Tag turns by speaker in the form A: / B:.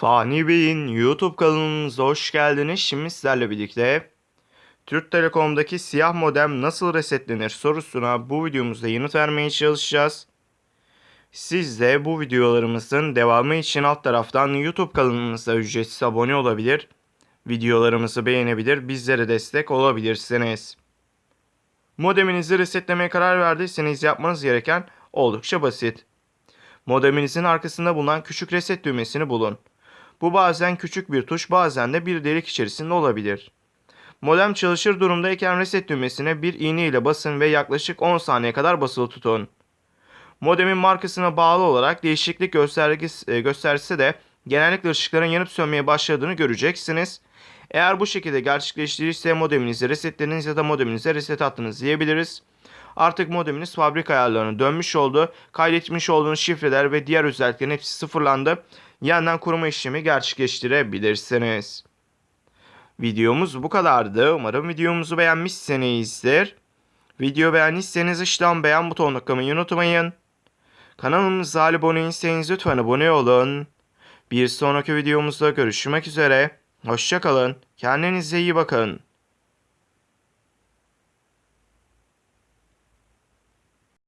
A: Fani Bey'in YouTube kanalımıza hoş geldiniz. Şimdi sizlerle birlikte Türk Telekom'daki siyah modem nasıl resetlenir sorusuna bu videomuzda yanıt vermeye çalışacağız. Siz de bu videolarımızın devamı için alt taraftan YouTube kanalımıza ücretsiz abone olabilir, videolarımızı beğenebilir, bizlere destek olabilirsiniz. Modeminizi resetlemeye karar verdiyseniz yapmanız gereken oldukça basit. Modeminizin arkasında bulunan küçük reset düğmesini bulun. Bu bazen küçük bir tuş bazen de bir delik içerisinde olabilir. Modem çalışır durumdayken reset düğmesine bir iğne ile basın ve yaklaşık 10 saniye kadar basılı tutun. Modemin markasına bağlı olarak değişiklik göstergesi, e, de genellikle ışıkların yanıp sönmeye başladığını göreceksiniz. Eğer bu şekilde gerçekleştirirse modeminizi resetlediniz ya da modeminize reset attınız diyebiliriz. Artık modeminiz fabrika ayarlarına dönmüş oldu. Kaydetmiş olduğunuz şifreler ve diğer özelliklerin hepsi sıfırlandı. Yeniden kurma işlemi gerçekleştirebilirsiniz. Videomuz bu kadardı. Umarım videomuzu beğenmişsinizdir. Video beğendiyseniz aşağıdan beğen butonuna tıklamayı unutmayın. Kanalımıza abone değilseniz lütfen abone olun. Bir sonraki videomuzda görüşmek üzere. Hoşçakalın. Kendinize iyi bakın.